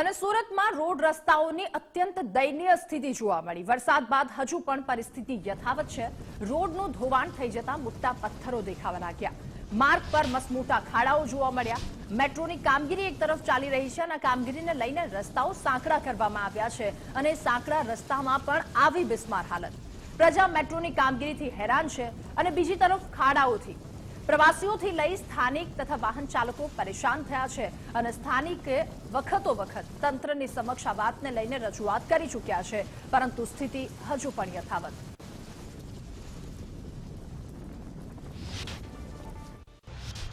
અને સુરતમાં રોડ રસ્તાઓની અત્યંત દયનીય સ્થિતિ જોવા મળી. વરસાદ બાદ હજુ પણ પરિસ્થિતિ યથાવત છે. રોડનું ધોવાણ થઈ જતા મોટા પથ્થરો દેખાવા લાગ્યા. માર્ગ પર મસમોટા ખાડાઓ જોવા મળ્યા. મેટ્રોની કામગીરી એક તરફ ચાલી રહી છે અને કામગીરીને લઈને રસ્તાઓ સાંકડા કરવામાં આવ્યા છે અને સાંકડા રસ્તામાં પણ આવી બિસ્માર હાલત. પ્રજા મેટ્રોની કામગીરીથી હેરાન છે અને બીજી તરફ ખાડાઓથી. પ્રવાસીઓથી લઈ સ્થાનિક તથા વાહન ચાલકો પરેશાન થયા છે અને સ્થાનિકે વખતો વખત તંત્રની સમક્ષ આ વાતને લઈને રજૂઆત કરી ચૂક્યા છે. પરંતુ સ્થિતિ હજુ પણ યથાવત.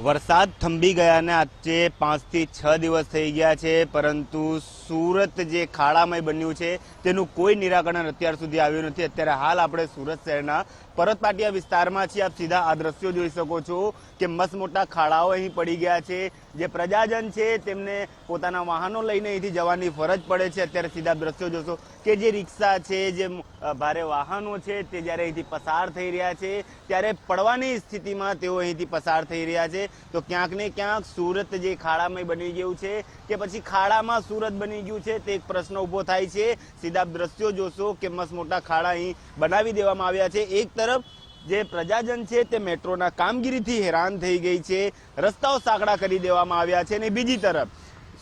વરસાદ થંભી ગયાને આજે પાંચથી છ દિવસ થઈ ગયા છે, પરંતુ સુરત જે ખાડામય બન્યું છે, તેનું કોઈ નિરાકરણ અત્યાર સુધી આવ્યું નથી. અત્યારે હાલ આપણે સુરત શહેરના પરતપાટિયા વિસ્તારમાં છીએ. આપ સીધા આ દ્રશ્યો જોઈ શકો છો કે મસ્ત મોટા ખાડાઓ અહીં પડી ગયા છે. જે પ્રજાજન છે તેમને પોતાના વાહનો લઈને અહીંથી જવાની ફરજ પડે છે. અત્યારે સીધા દ્રશ્યો જોશો કે જે રિક્ષા છે, જે ભારે વાહનો છે, તે જ્યારે અહીંથી પસાર થઈ રહ્યા છે, ત્યારે પડવાની સ્થિતિમાં તેઓ અહીંથી પસાર થઈ રહ્યા છે. તો ક્યાંક ને ક્યાંક સુરત જે ખાડામય બની ગયું છે કે પછી ખાડામાં સુરત બની ગયું છે તે એક પ્રશ્ન ઊભો થાય છે. સીધા દ્રશ્યો જોશો કે મસ્ત મોટા ખાડા અહીં બનાવી દેવામાં આવ્યા છે. એક તરફ જે પ્રજાજન છે તે મેટ્રોના કામગીરીથી હેરાન થઈ ગઈ છે. રસ્તાઓ સાંકડા કરી દેવામાં આવ્યા છે અને બીજી તરફ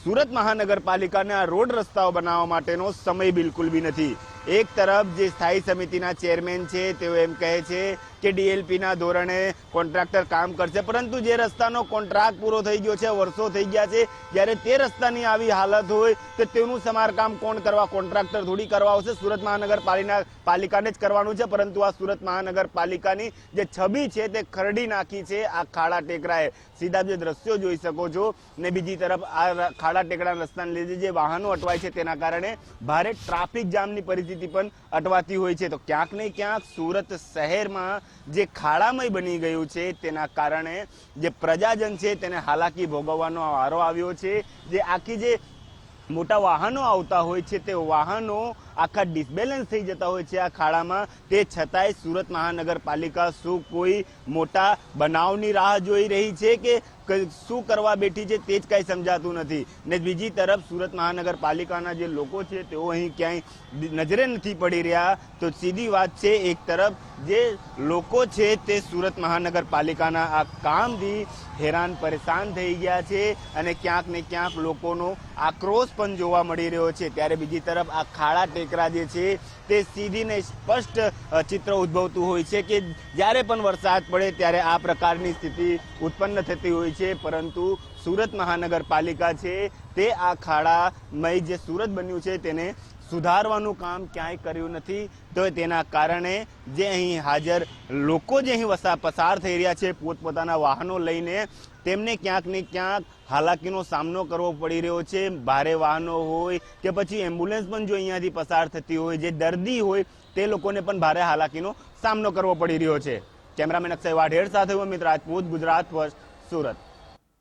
સુરત મહાનગરપાલિકાને આ રોડ રસ્તાઓ બનાવવા માટેનો સમય બિલકુલ બી નથી. એક તરફ જે સ્થાયી સમિતિના ચેરમેન છે, તેઓ એમ કહે છે કે ડીએલપીના ધોરણે કોન્ટ્રાક્ટર કામ કરશે, પરંતુ જે રસ્તાનો કોન્ટ્રાક્ટ પૂરો થઈ ગયો છે, વર્ષો થઈ ગયા છે, જ્યારે તે રસ્તાની આવી હાલત હોય, તો તેનું સમારકામ કોણ કરવા? કોન્ટ્રાક્ટર થોડી કરવા આવશે. સુરત મહાનગરપાલિકા પાલિકાને જ કરવાનું છે, પરંતુ આ સુરત મહાનગરપાલિકાની જે છબી છે, તે ખરડી નાખી છે આ ખાડા ટેકરાએ. સીધા જે દ્રશ્યો જોઈ શકો છો, ને બીજી તરફ આ ખાડા ટેકરા રસ્તાને લીધે જે વાહનો અટવાય છે, તેના કારણે ભારે ટ્રાફિક જામની પરિસ્થિતિ પણ અટવાતી હોય છે. તો ક્યાંક ને ક્યાંક સુરત શહેરમાં જે ખાડામય બની ગયું છે, તેના કારણે જે પ્રજાજન છે, તેને હાલાકી ભોગવવાનો વારો આવ્યો છે. જે આખી જે મોટા વાહનો આવતા હોય છે, તે વાહનો આખા ડિસબેલેન્સ થઈ જતા હોય છે આ ખાડામાં. તે છતાંય સુરત મહાનગરપાલિકા શું કોઈ મોટા બનાવની રાહ જોઈ રહી છે કે શું કરવા બેઠી છે તે જ કાંઈ સમજાતું નથી. ને બીજી તરફ સુરત મહાનગરપાલિકાના જે લોકો છે તેઓ અહીં ક્યાંય નજરે નથી પડી રહ્યા. તો સીધી વાત છે એક તરફ જે લોકો છે તે સુરત મહાનગરપાલિકાના આ કામથી હેરાન પરેશાન થઈ ગયા છે અને ક્યાંક ને ક્યાંક લોકોનો આક્રોશ પણ જોવા મળી રહ્યો છે. ત્યારે બીજી તરફ આ ખાડા ટેકરા જે છે. તે સીધી સ્પષ્ટ ચિત્ર ઉદ્ભવતું હોય છે કે જ્યારે પણ વરસાદ પડે ત્યારે આ પ્રકારની સ્થિતિ ઉત્પન્ન થતી હોય છે. પરંતુ સુરત મહાનગરપાલિકા છે તે આ ખાડામય જે સુરત બન્યું છે તેને સુધારવાનું કામ ક્યાંય કર્યું નથી. તો તેના કારણે જે અહીં હાજર લોકો જે અહીં વસા પસાર થઈ રહ્યા છે, પોતપોતાના વાહનો લઈને તેમને ક્યાંક ને ક્યાંક હાલાકીનો સામનો કરવો પડી રહ્યો છે. ભારે વાહનો હોય કે પછી એમ્બ્યુલન્સ પણ જો અહીંયાથી પસાર થતી હોય, જે દર્દી હોય, તે લોકોને પણ ભારે હાલાકીનો સામનો કરવો પડી રહ્યો છે. કેમેરામેન અક્ષય વાઢેર સાથે હું અમિત રાજપૂત, ગુજરાત વર્ષ સુરત.